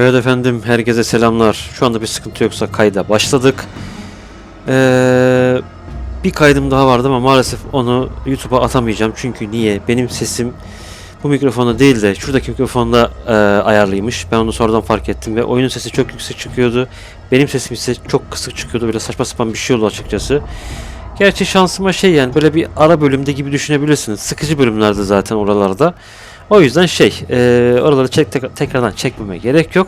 Evet efendim herkese selamlar. Şu anda bir sıkıntı yoksa kayda başladık. Ee, bir kaydım daha vardı ama maalesef onu YouTube'a atamayacağım. Çünkü niye? Benim sesim bu mikrofonda değil de şuradaki mikrofonda e, ayarlıymış. Ben onu sonradan fark ettim ve oyunun sesi çok yüksek çıkıyordu. Benim sesim ise çok kısık çıkıyordu. Böyle saçma sapan bir şey oldu açıkçası. Gerçi şansıma şey yani böyle bir ara bölümde gibi düşünebilirsiniz. Sıkıcı bölümlerde zaten oralarda. O yüzden şey, e, oraları çek, tek- tekrardan çekmeme gerek yok.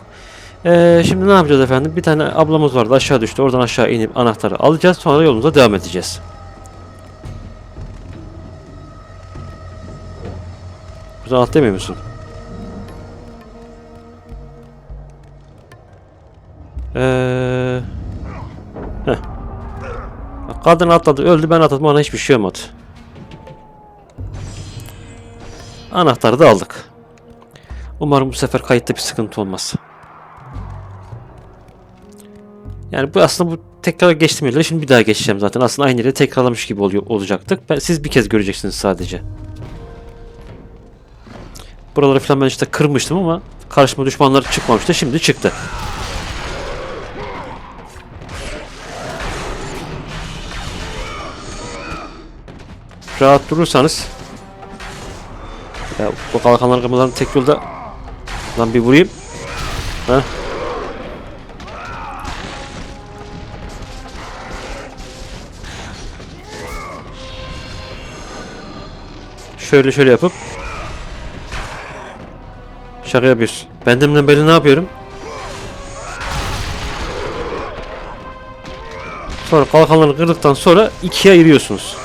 E, şimdi ne yapacağız efendim? Bir tane ablamız vardı aşağı düştü. Oradan aşağı inip anahtarı alacağız. Sonra yolumuza devam edeceğiz. Buradan atlayamıyor musun? Bak, Kadın atladı, öldü, ben atladım, ona hiçbir şey olmadı. Anahtarı da aldık. Umarım bu sefer kayıtta bir sıkıntı olmaz. Yani bu aslında bu tekrar geçtim yerleri şimdi bir daha geçeceğim zaten. Aslında aynı yere tekrarlamış gibi oluyor olacaktık. Ben, siz bir kez göreceksiniz sadece. Buraları falan ben işte kırmıştım ama karşıma düşmanlar çıkmamıştı. Şimdi çıktı. Rahat durursanız ya bu kalkanlar kırmadan tek yolda lan bir vurayım. Ha? Şöyle şöyle yapıp Şaka yapıyorsun. Ben de beri ne yapıyorum? Sonra kalkanları kırdıktan sonra ikiye ayırıyorsunuz.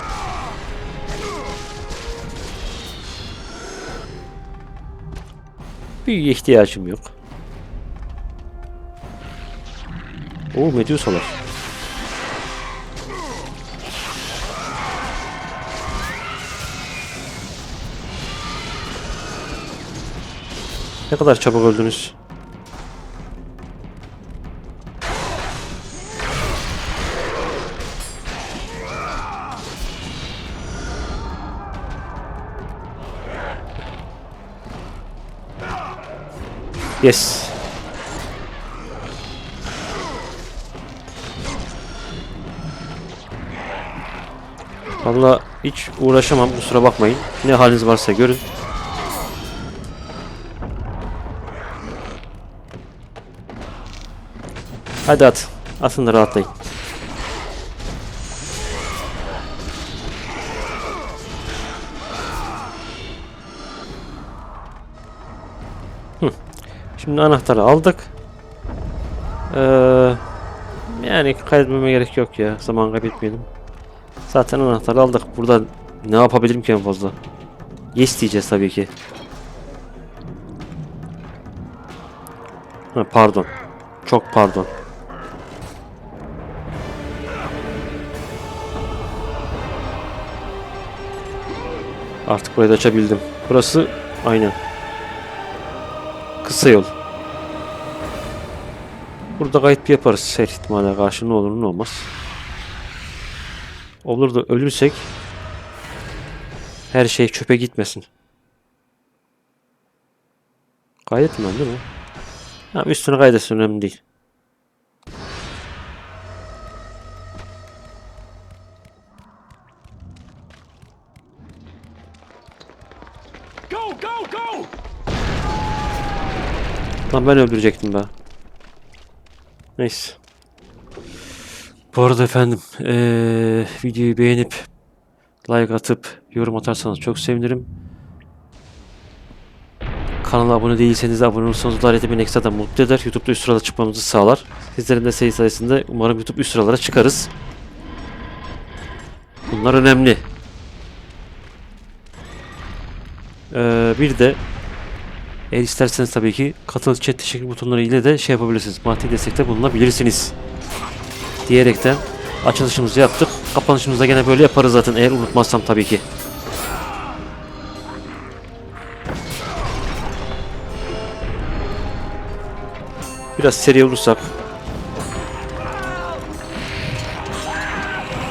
Büyüye ihtiyacım yok. Oo Medusalar. Ne kadar çabuk öldünüz. Yes. Valla hiç uğraşamam kusura bakmayın. Ne haliniz varsa görün. Hadi at. Atın rahatlayın. Şimdi anahtarı aldık. Ee, yani kaybetmeme gerek yok ya. Zaman kaybetmeyelim. Zaten anahtarı aldık. Burada ne yapabilirim ki en fazla? Yes diyeceğiz tabii ki. Ha, pardon. Çok pardon. Artık burayı da açabildim. Burası aynen. Kısa yol. Burada bir yaparız her ihtimale karşı ne olur ne olmaz. Olur da ölürsek her şey çöpe gitmesin. Kaydetmem değil mi? Ha, üstüne kaydetsin önemli değil. Go, go, go! Lan ben öldürecektim be. Neyse. Bu arada efendim eee, videoyu beğenip like atıp yorum atarsanız çok sevinirim. Kanala abone değilseniz de abone olursanız da beni ekstradan mutlu eder. YouTube'da üst sırada çıkmamızı sağlar. Sizlerin de sayı sayesinde umarım YouTube üst sıralara çıkarız. Bunlar önemli. Eee, bir de eğer isterseniz tabii ki katıl chat teşekkür butonları ile de şey yapabilirsiniz. Maddi destekte bulunabilirsiniz. Diyerekten açılışımızı yaptık. Kapanışımızda gene böyle yaparız zaten eğer unutmazsam tabii ki. Biraz seri olursak.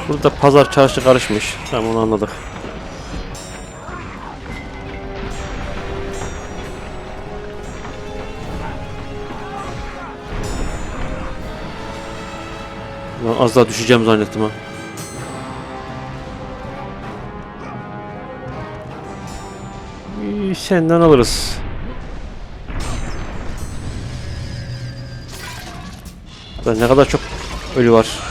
Burada pazar çarşı karışmış. Tamam onu anladık. Az daha düşeceğim zannettim ha. Senden alırız. Lan ne kadar çok ölü var.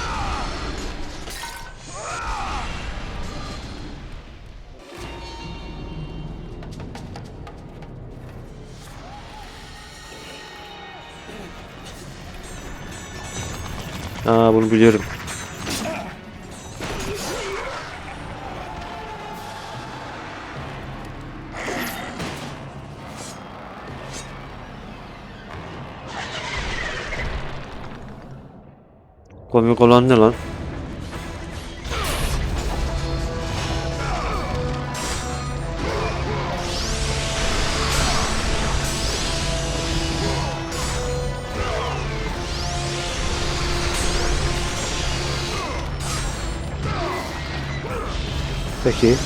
Biliyorum. Komik olan ne lan? Peki.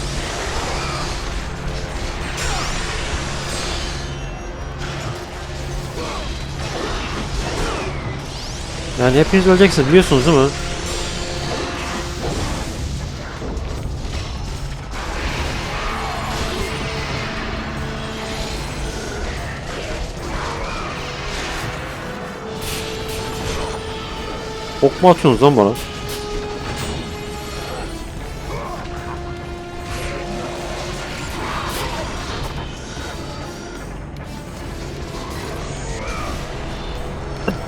Yani hepiniz öleceksiniz biliyorsunuz değil mi? Ok mu atıyorsunuz lan bana?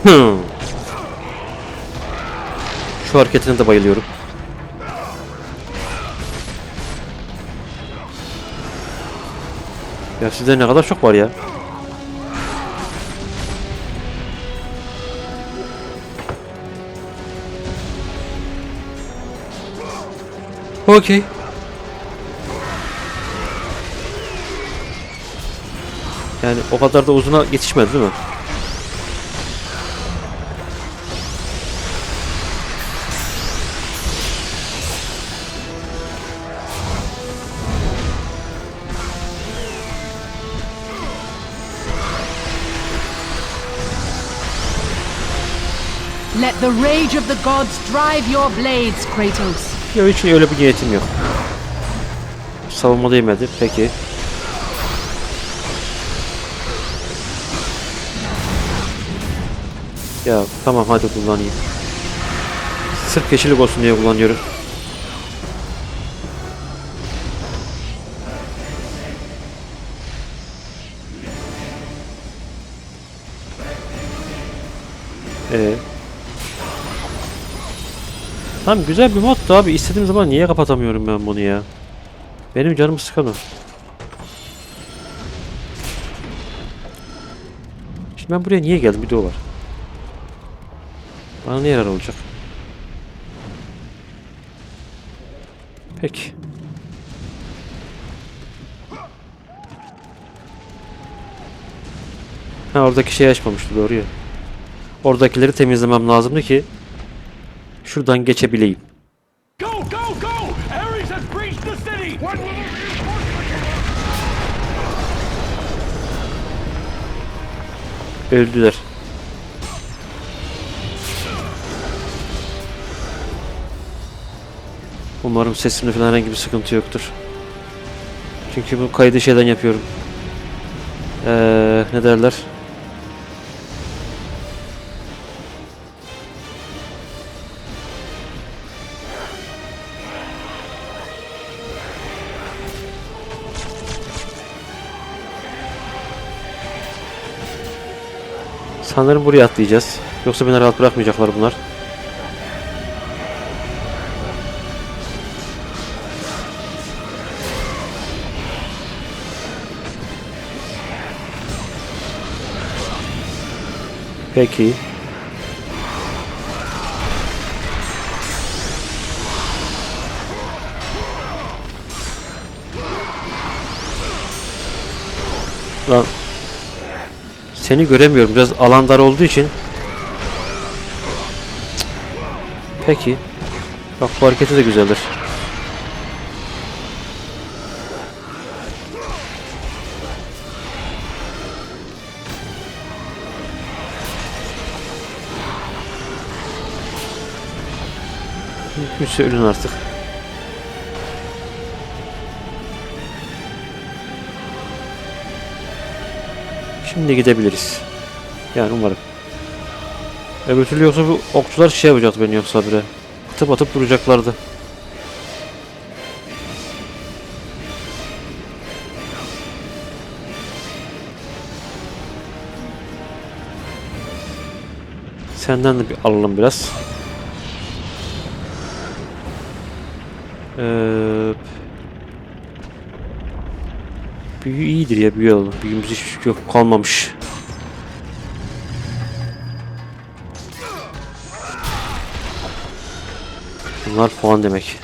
Hmm. Şu hareketine de bayılıyorum. Ya sizde ne kadar çok var ya. Okey. Yani o kadar da uzuna yetişmedi değil mi? Let the rage of the gods drive your blades, Kratos. Ya hiç öyle bir niyetim yok. Savunma değmedi. Peki. Ya tamam hadi kullanayım. Sırf yeşillik olsun diye kullanıyorum. Tamam güzel bir mod da abi istediğim zaman niye kapatamıyorum ben bunu ya? Benim canımı sıkan o. Şimdi ben buraya niye geldim bir de o var. Bana ne yarar olacak? Peki. Ha oradaki şey açmamıştı doğru ya. Oradakileri temizlemem lazımdı ki şuradan geçebileyim. Go, go, go! Ares has breached the city! When will the Öldüler. Umarım sesimde falan herhangi bir sıkıntı yoktur. Çünkü bu kaydı şeyden yapıyorum. Ee, ne derler? Sanırım buraya atlayacağız. Yoksa beni rahat bırakmayacaklar bunlar. Peki. Seni göremiyorum. Biraz alan dar olduğu için. Peki. Bak bu hareketi de güzeldir. Mümkünse ölün artık. Şimdi gidebiliriz. Yani umarım. Öbür türlü yoksa bu okçular şey yapacaktı beni yoksa bire. Atıp atıp duracaklardı. Senden de bir alalım biraz. Ee, büyü iyidir ya büyü alalım. Büyümüz hiç yok kalmamış. Bunlar puan demek.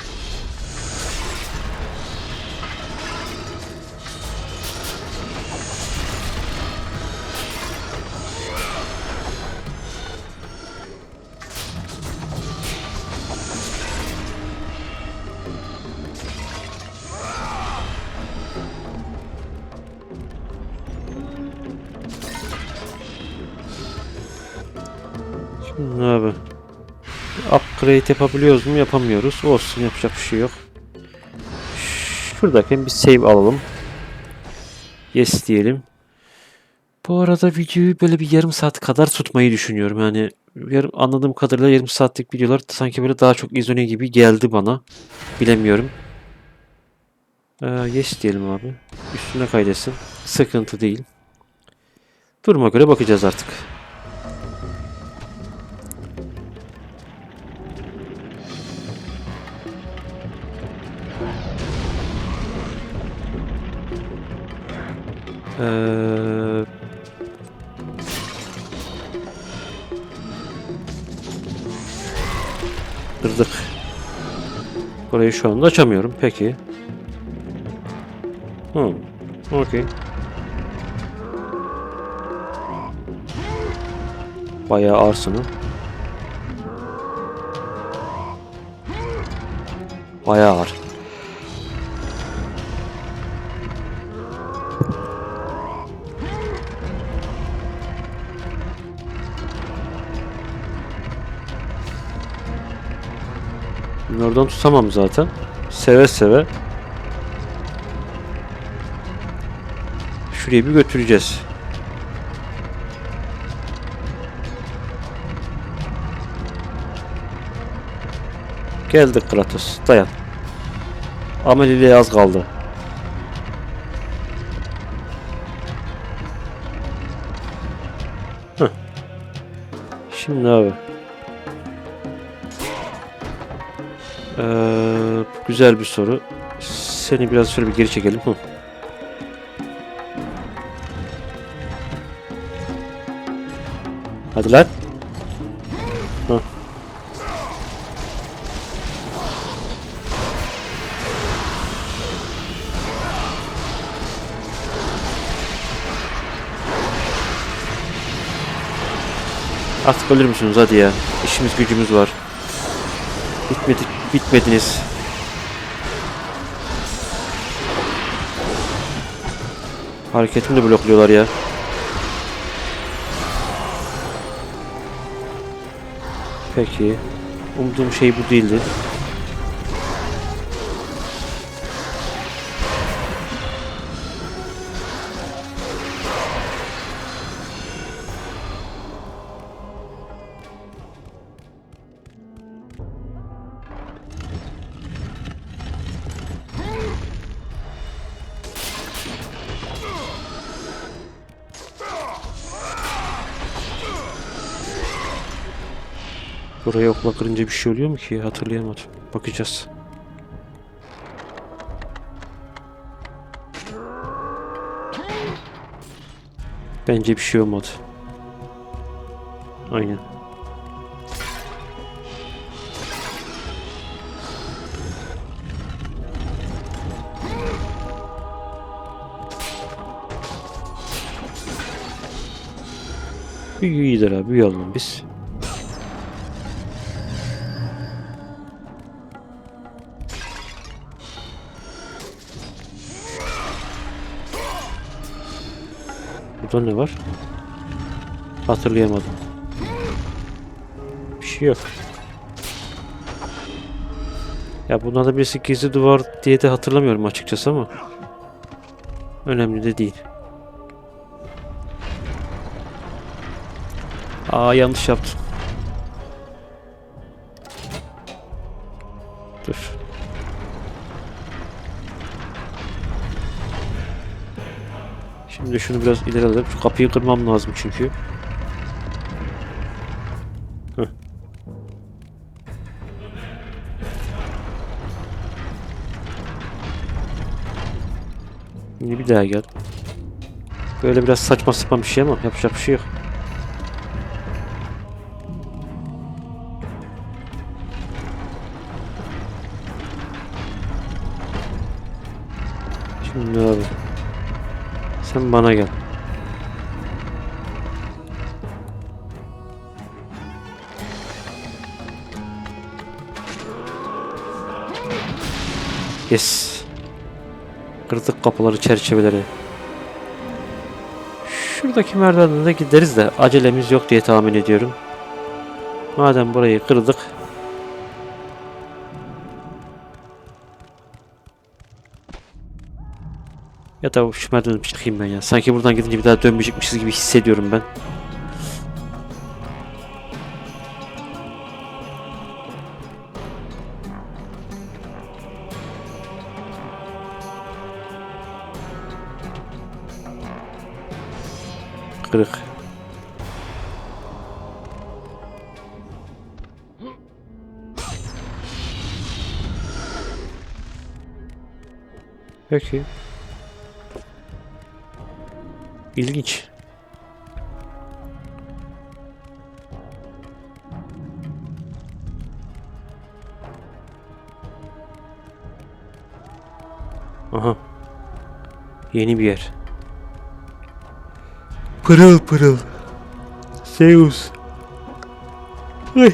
Upgrade yapabiliyoruz mu? Yapamıyoruz. Olsun yapacak bir şey yok. Şuradayken bir save alalım. Yes diyelim. Bu arada videoyu böyle bir yarım saat kadar tutmayı düşünüyorum. Yani yarım, anladığım kadarıyla yarım saatlik videolar sanki böyle daha çok izleniyor gibi geldi bana. Bilemiyorum. Ee, yes diyelim abi. Üstüne kaydetsin. Sıkıntı değil. Duruma göre bakacağız artık. Burayı şu anda açamıyorum. Peki. Hmm. Okey. Bayağı arsını. Bayağı ağır. Bunu oradan tutamam zaten. Seve seve. Şuraya bir götüreceğiz. Geldik Kratos. Dayan. Ameliliğe az kaldı. Heh. Şimdi abi. Ee, güzel bir soru. Seni biraz şöyle bir geri çekelim. Hı. Hadi lan. Hı. Artık ölür müsünüz hadi ya. İşimiz gücümüz var. Bitmedi, bitmediniz. Hareketimi de blokluyorlar ya. Peki. Umduğum şey bu değildi. Buraya okla kırınca bir şey oluyor mu ki? Hatırlayamadım. Bakacağız. Bence bir şey olmadı. Aynen. Büyü iyidir abi. Büyü alalım biz. Burada ne var? Hatırlayamadım. Bir şey yok. Ya bunlarda birisi gizli duvar diye de hatırlamıyorum açıkçası ama. Önemli de değil. Aa yanlış yaptım. Dur. Şimdi şunu biraz ileri alalım. Şu kapıyı kırmam lazım çünkü. Heh. Şimdi bir daha gel. Böyle biraz saçma sapan bir şey ama yapacak bir şey yok. Şimdi abi. Sen bana gel. Yes. Kırdık kapıları, çerçeveleri. Şuradaki merdivenden de gideriz de acelemiz yok diye tahmin ediyorum. Madem burayı kırdık. Ya da şu merdivenden bir çıkayım ben ya. Sanki buradan gidince bir daha dönmeyecekmişiz gibi hissediyorum ben. Kırık. Peki. İlginç. Aha. Yeni bir yer. Pırıl pırıl. Zeus. Ay.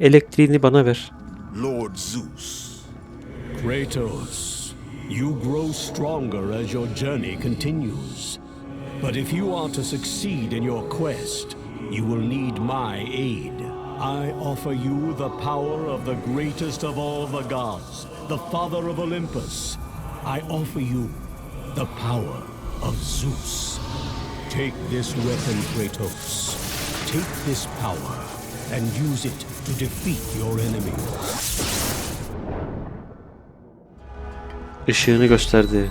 Elektriğini bana ver. Lord Zeus, Kratos, you grow stronger as your journey continues. But if you are to succeed in your quest, you will need my aid. I offer you the power of the greatest of all the gods, the father of Olympus. I offer you the power of Zeus. Take this weapon, Kratos. Take this power and use it to defeat your enemies. Işığını gösterdi.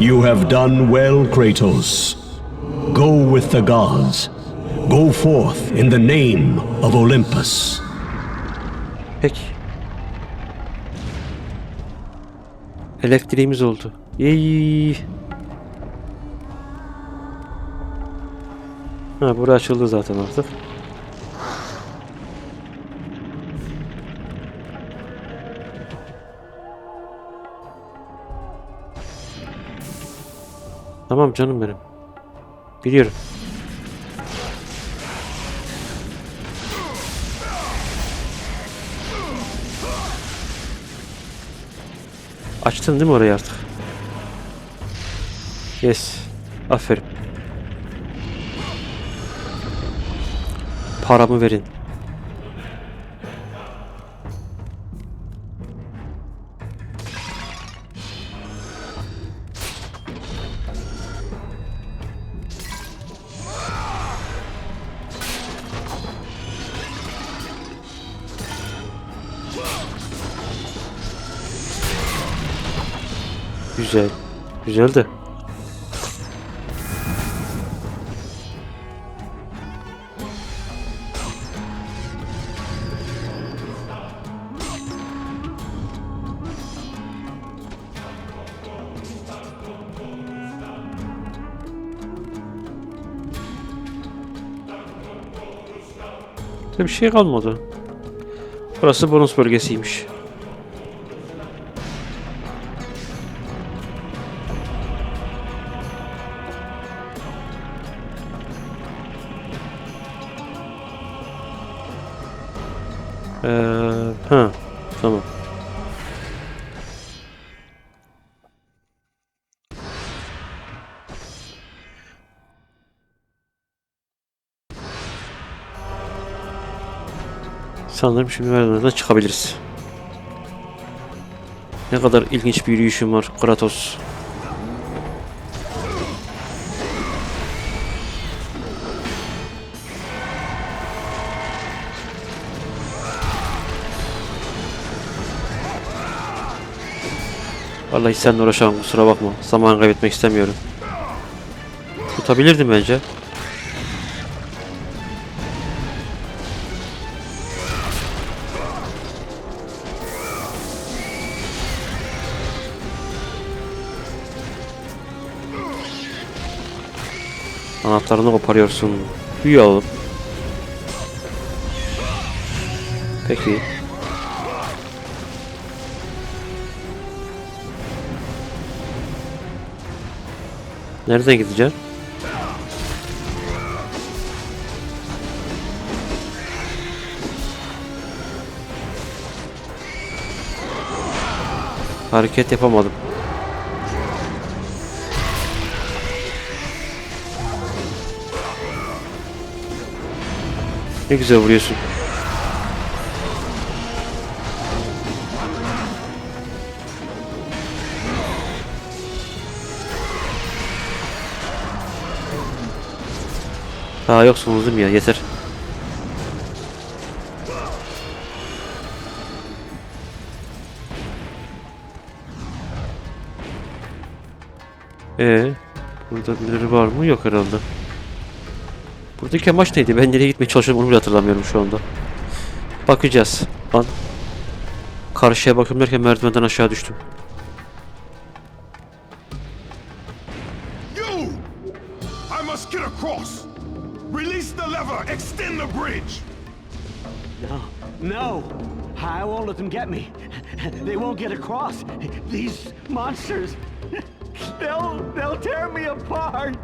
You have done well, Kratos. Go with the gods. Go forth in the name of Olympus. Peki. Elektriğimiz oldu. İyi. Ha bura açıldı zaten artık. Tamam canım benim. Biliyorum. Açtın değil mi orayı artık? Yes. Aferin. Paramı verin. Güzel. Güzel de. Bir şey kalmadı. Burası bonus bölgesiymiş. Sanırım şimdi merdivenden çıkabiliriz. Ne kadar ilginç bir yürüyüşüm var Kratos. Vallahi seninle uğraşamam kusura bakma. Zaman kaybetmek istemiyorum. Tutabilirdim bence. Anahtarını koparıyorsun. Büyü alalım. Peki. Nereden gideceğim? Hareket yapamadım. Ne güzel vuruyorsun. Daha yoksunuz ya? Yeter. Ee, burada birileri var mı? Yok herhalde. Buradaki amaç neydi? Ben nereye gitmeye çalışıyorum onu bile hatırlamıyorum şu anda. Bakacağız. Lan. Karşıya bakıyorum derken merdivenden aşağı düştüm. You! I must get across! Release the lever! Extend the bridge! No, no. I won't let them get me. They won't get across. These monsters, they'll they'll tear me apart.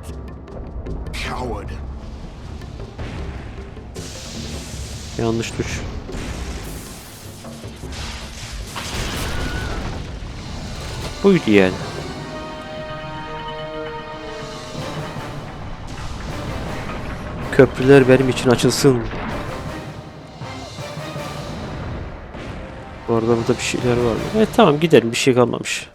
Coward! Yanlış tuş. Buydu yani. Köprüler benim için açılsın. Bu arada burada bir şeyler var mı? Evet tamam gidelim bir şey kalmamış.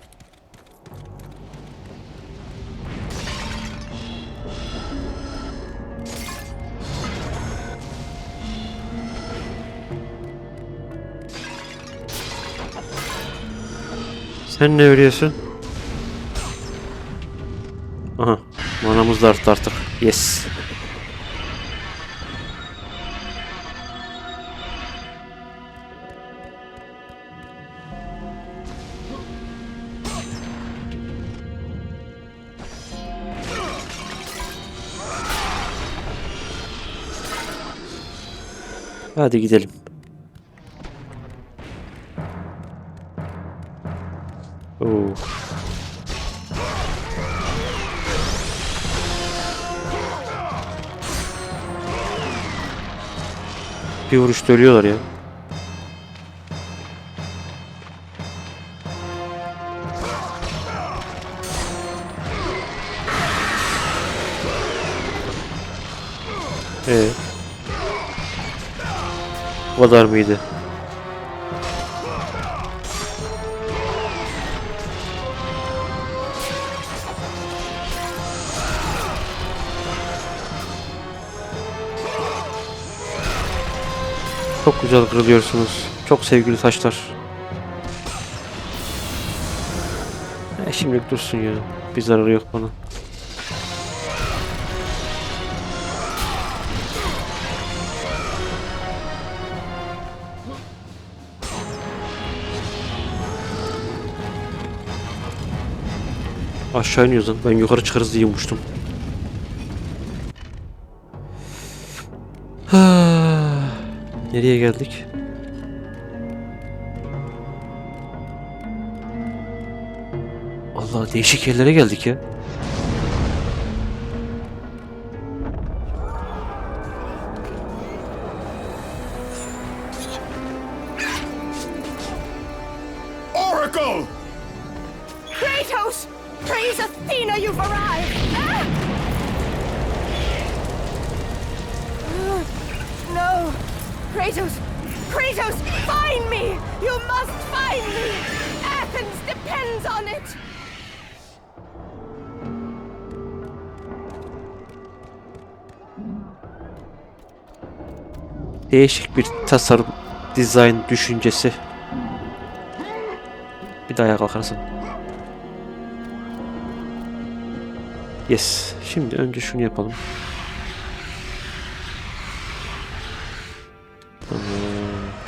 Sen ne örüyorsun? Aha. Manamız da arttı artık. Yes. Hadi gidelim. Oo. Bir vuruşta ölüyorlar ya. Ee. Bu kadar mıydı? Çok güzel kırılıyorsunuz. Çok sevgili taşlar. E, şimdilik dursun ya. Bir zararı yok bana. Aşağı iniyoruz lan. Ben yukarı çıkarız diye ummuştum. Nereye geldik? Allah değişik yerlere geldik ya. Kratos! Find me! You must find me! Athens depends on it! Değişik bir tasarım, dizayn düşüncesi. Bir daha ayağa kalkarsın. Yes. Şimdi önce şunu yapalım.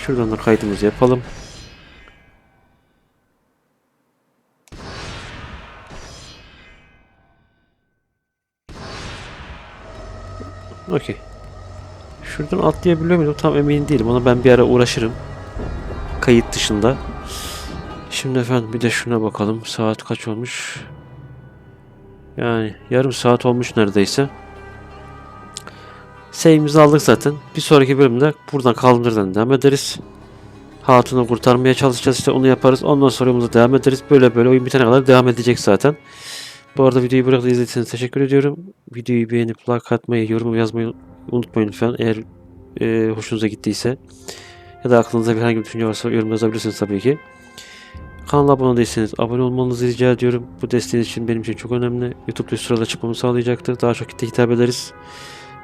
Şuradan da kaydımızı yapalım. Okey. Şuradan atlayabiliyor muyum? Tam emin değilim. Ona ben bir ara uğraşırım. Kayıt dışında. Şimdi efendim bir de şuna bakalım. Saat kaç olmuş? Yani yarım saat olmuş neredeyse. Save'imizi aldık zaten. Bir sonraki bölümde buradan kaldığımız yerden devam ederiz. Hatun'u kurtarmaya çalışacağız işte onu yaparız. Ondan sonra yolumuza devam ederiz. Böyle böyle oyun bitene kadar devam edecek zaten. Bu arada videoyu burada izlediyseniz teşekkür ediyorum. Videoyu beğenip like atmayı, yorum yazmayı unutmayın lütfen. Eğer e, hoşunuza gittiyse ya da aklınızda herhangi bir düşünce varsa yorum yazabilirsiniz tabii ki. Kanala abone değilseniz abone olmanızı rica ediyorum. Bu desteğiniz için benim için çok önemli. YouTube'da üst sırada çıkmamı sağlayacaktır. Daha çok kitle hitap ederiz.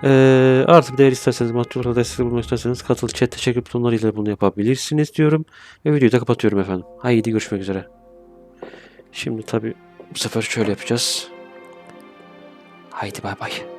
Ee, artık değer isterseniz, maddi olarak destek bulmak isterseniz katıl, chat, teşekkür butonlarıyla bunu yapabilirsiniz diyorum. Ve videoyu da kapatıyorum efendim. Haydi görüşmek üzere. Şimdi tabii bu sefer şöyle yapacağız. Haydi bay bay.